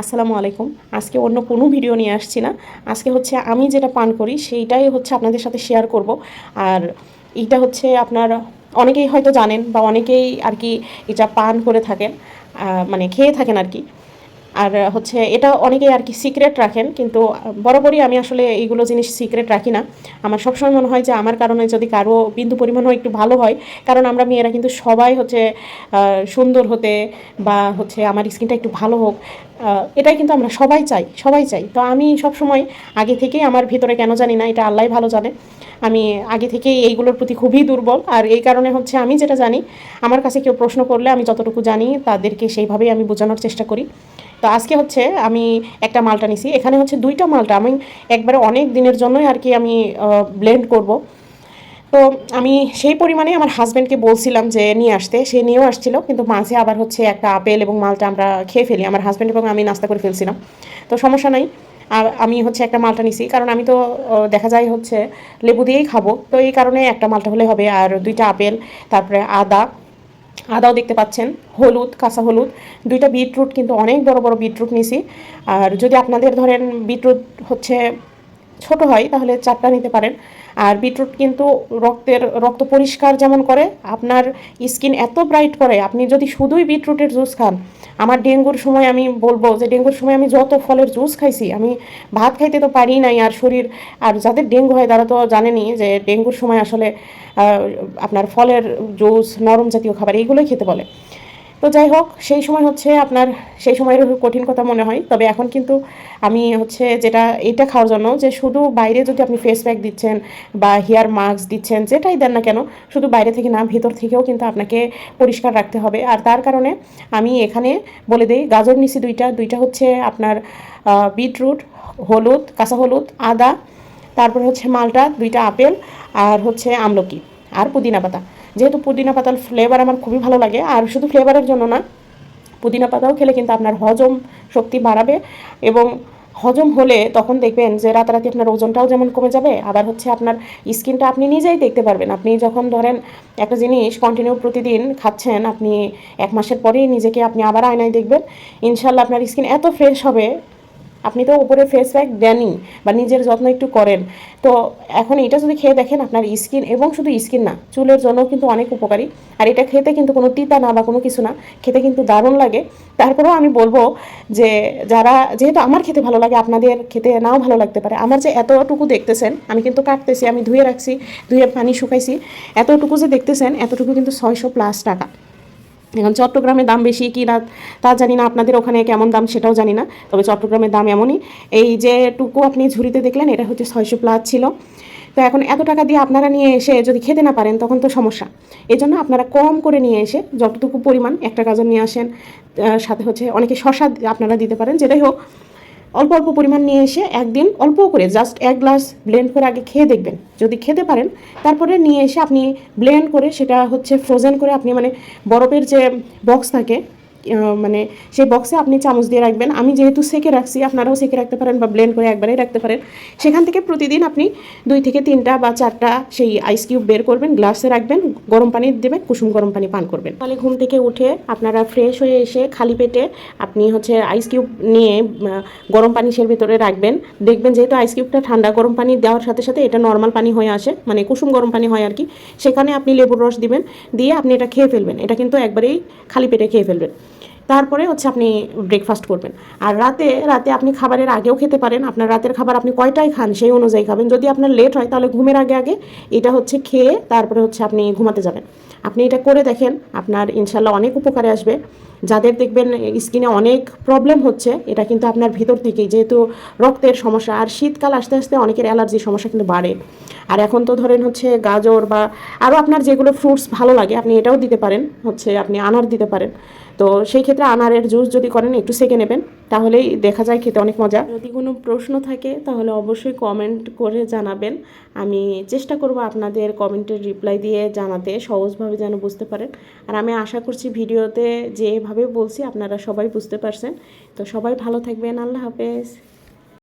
আসসালামু আলাইকুম। আজকে অন্য কোনো ভিডিও নিয়ে আসছি না। আজকে হচ্ছে আমি যেটা পান করি, সেইটাই হচ্ছে আপনাদের সাথে শেয়ার করব। আর এইটা হচ্ছে আপনার, অনেকেই হয়তো জানেন বা অনেকেই আর কি এটা পান করে থাকেন মানে খেয়ে থাকেন আর কি। আর হচ্ছে এটা অনেকেই আর কি সিক্রেট রাখেন, কিন্তু বরাবরই আমি আসলে এইগুলো জিনিস সিক্রেট রাখি না। আমার সবসময় মনে হয় যে আমার কারণে যদি কারও বিন্দু পরিমাণও একটু ভালো হয়, কারণ আমরা মেয়েরা কিন্তু সবাই হচ্ছে সুন্দর হতে বা হচ্ছে আমার স্কিনটা একটু ভালো হোক এটাই কিন্তু আমরা সবাই চাই সবাই চাই। তো আমি সবসময় আগে থেকেই আমার ভিতরে কেন জানি না, এটা আল্লাহ ভালো জানে। আমি আগে থেকেই এইগুলোর প্রতি খুবই দুর্বল। আর এই কারণে হচ্ছে আমি যেটা জানি, আমার কাছে কেউ প্রশ্ন করলে আমি যতটুকু জানি তাদেরকে সেইভাবেই আমি বোঝানোর চেষ্টা করি। তো আজকে হচ্ছে আমি একটা মালটা নিছি। এখানে হচ্ছে দুইটা মালটা। আমি একবারে অনেক দিনের জন্যই আর কি আমি ব্লেন্ড করব। তো আমি সেই পরিমাণে আমার হাজব্যান্ডকে বলছিলাম যে, নিয়ে আসতে। সে নিয়েও আসছিল, কিন্তু মাঝে আবার হচ্ছে একটা আপেল এবং মালটা আমরা খেয়ে ফেলি। আমার হাজব্যান্ড এবং আমি নাস্তা করে ফেলছিলাম। তো সমস্যা নাই। আর আমি হচ্ছে একটা মালটা নিছি। কারণ আমি তো দেখা যায় হচ্ছে লেবু দিয়েই খাব। তো এই কারণে একটা মালটা হলে হবে। আর দুইটা আপেল, তারপরে আদা আদাও দেখতে পাচ্ছেন, হলুদ, কাঁচা হলুদ, দুইটা বিটরুট কিন্তু অনেক বড় বড় বিটরুট নিছি। আর যদি আপনাদের ধরেন বিটরুট হচ্ছে ছোট হয়, তাহলে চারটা নিতে পারেন। আর বিটরুট কিন্তু রক্তের, রক্ত পরিষ্কার যেমন করে, আপনার স্কিন এত ব্রাইট করে, আপনি যদি শুধুই বিটরুটের জুস খান, আমার ডেঙ্গুর সময় আমি বলব যে ডেঙ্গুর সময় আমি যত ফলের জুস খাইছি, আমি ভাত খাইতে তো পারি নাই, আর শরীর, আর যাদের ডেঙ্গু হয় তারা তো জানেনই যে ডেঙ্গুর সময় আসলে আপনার ফলের জুস, নরম জাতীয় খাবার এইগুলোই খেতে বলে। তো যাই হোক, সেই সময় হচ্ছে আপনার, সেই সময়ের কঠিন কথা মনে হয়। তবে এখন কিন্তু আমি হচ্ছে যেটা এটা খাওয়ার জন্য যে শুধু বাইরে যদি আপনি ফেস প্যাক দিচ্ছেন বা হেয়ার মাস্ক দিচ্ছেন, যেটাই দেন না কেন, শুধু বাইরে থেকে না, ভেতর থেকেও কিন্তু আপনাকে পরিষ্কার রাখতে হবে। আর তার কারণে আমি এখানে বলে দিই, গাজর নিছি দুইটা দুইটা হচ্ছে আপনার বিটরুট, হলুদ, কাঁচা হলুদ, আদা, তারপরে হচ্ছে মালটা, দুইটা আপেল, আর হচ্ছে আমলকি, আর পুদিনা পাতা। যেহেতু পুদিনা পাতার ফ্লেভার আমার খুবই ভালো লাগে, আর শুধু ফ্লেভারের জন্য না, পুদিনা পাতাও খেলে কিন্তু আপনার হজম শক্তি বাড়াবে এবং হজম হলে তখন দেখবেন যে রাতারাতি আপনার ওজনটাও যেমন কমে যাবে, আবার হচ্ছে আপনার স্কিনটা আপনি নিজেই দেখতে পারবেন। আপনি যখন ধরেন একটা জিনিস কন্টিনিউ প্রতিদিন খাচ্ছেন, আপনি এক মাসের পরেই নিজেকে আপনি আবার আয়নায় দেখবেন ইনশাল্লাহ আপনার স্কিন এত ফ্রেশ হবে আপনি তো উপরে ফেস প্যাক দেনই বা নিজের যত্ন একটু করেন। তো এখন এটা যদি খেয়ে দেখেন আপনার স্কিন এবং শুধু স্কিন না, চুলের জন্য কিন্তু অনেক উপকারী। আর এটা খেতে কিন্তু কোনো তিতা না বা কোনো কিছু না, খেতে কিন্তু দারুণ লাগে। তারপরেও আমি বলব যে যারা, যেহেতু আমার খেতে ভালো লাগে, আপনাদের খেতে নাও ভালো লাগতে পারে। আমার যে এতটুকু দেখতেছেন, আমি কিন্তু কাটতেছি, আমি ধুয়ে রাখছি, ধুয়ে পানি শুকাইছি, এতটুকু যে দেখতেছেন, এতটুকু কিন্তু ছয়শো প্লাস টাকা। এখন চট্টগ্রামে দাম বেশি কি না তা জানি না, আপনাদের ওখানে কেমন দাম সেটাও জানি না, তবে চট্টগ্রামের দাম এমনই। এই যে টুকু আপনি ঝুড়িতে দেখলেন, এটা হচ্ছে ছয়শো প্লাস ছিল। তো এখন এত টাকা দিয়ে আপনারা নিয়ে এসে যদি খেতে না পারেন, তখন তো সমস্যা। এই জন্য আপনারা কম করে নিয়ে এসে যতটুকু পরিমাণ একটা গাজন নিয়ে আসেন সাথে হচ্ছে অনেকে শশা আপনারা দিতে পারেন, যেটাই হোক। অল্প অল্প পরিমাণ নিয়ে এসে একদিন অল্প করে জাস্ট এক গ্লাস ব্লেন্ড করে আগে খেয়ে দেখবেন। যদি খেতে পারেন, তারপরে নিয়ে এসে আপনি ব্লেন্ড করে সেটা হচ্ছে ফ্রোজেন করে আপনি মানে বরফের যে বক্স থাকে মানে সেই বক্সে আপনি চামচ দিয়ে রাখবেন। আমি যেহেতু সেকে রাখছি, আপনারাও সেকে রাখতে পারেন বা ব্লেন্ড করে একবারেই রাখতে পারেন। সেখান থেকে প্রতিদিন আপনি দুই থেকে তিনটা বা চারটা সেই আইস কিউব বের করবেন গ্লাসে রাখবেন, গরম পানি দেবেন, কুসুম গরম পানি পান করবেন। তাহলে ঘুম থেকে উঠে আপনারা ফ্রেশ হয়ে এসে খালি পেটে আপনি হচ্ছে আইস কিউব নিয়ে গরম পানি সের ভিতরে রাখবেন। দেখবেন যেহেতু আইস কিউবটা ঠান্ডা, গরম পানি দেওয়ার সাথে সাথে এটা নর্মাল পানি হয়ে আসে মানে কুসুম গরম পানি হয় আর কি সেখানে আপনি লেবুর রস দিবেন, দিয়ে আপনি এটা খেয়ে ফেলবেন। এটা কিন্তু একবারেই খালি পেটে খেয়ে ফেলবেন। তারপরে হচ্ছে আপনি ব্রেকফাস্ট করবেন। আর রাতে রাতে আপনি খাবারের আগেও খেতে পারেন। আপনার রাতের খাবার আপনি কয়টায় খান সেই অনুযায়ী খাবেন। যদি আপনার লেট হয় তাহলে ঘুমের আগে আগে এটা হচ্ছে খেয়ে তারপরে হচ্ছে আপনি ঘুমাতে যাবেন। আপনি এটা করে দেখেন, আপনার ইনশাল্লাহ অনেক উপকারে আসবে। যাদের দেখবেন স্কিনে অনেক প্রবলেম হচ্ছে, এটা কিন্তু আপনার ভিতর থেকেই। যেহেতু রক্তের সমস্যা, আর শীতকাল আস্তে আস্তে অনেকের অ্যালার্জির সমস্যা কিন্তু বাড়ে। আর এখন তো ধরেন হচ্ছে গাজর বা আরও আপনার যেগুলো ফ্রুটস ভালো লাগে, আপনি এটাও দিতে পারেন। হচ্ছে আপনি আনার দিতে পারেন। তো সেই ক্ষেত্রে আনারের জুস যদি করেন, একটু সেকে নেবেন, তাহলেই দেখা যায় খেতে অনেক মজা। যদি কোনো প্রশ্ন থাকে, তাহলে অবশ্যই কমেন্ট করে জানাবেন। আমি চেষ্টা করব আপনাদের কমেন্টের রিপ্লাই দিয়ে জানাতে, সহজভাবে যেন বুঝতে পারেন। আর আমি আশা করছি, ভিডিওতে যেভাবে বলছি আপনারা সবাই বুঝতে পারছেন। তো সবাই ভালো থাকবেন আল্লাহ হাফেজ।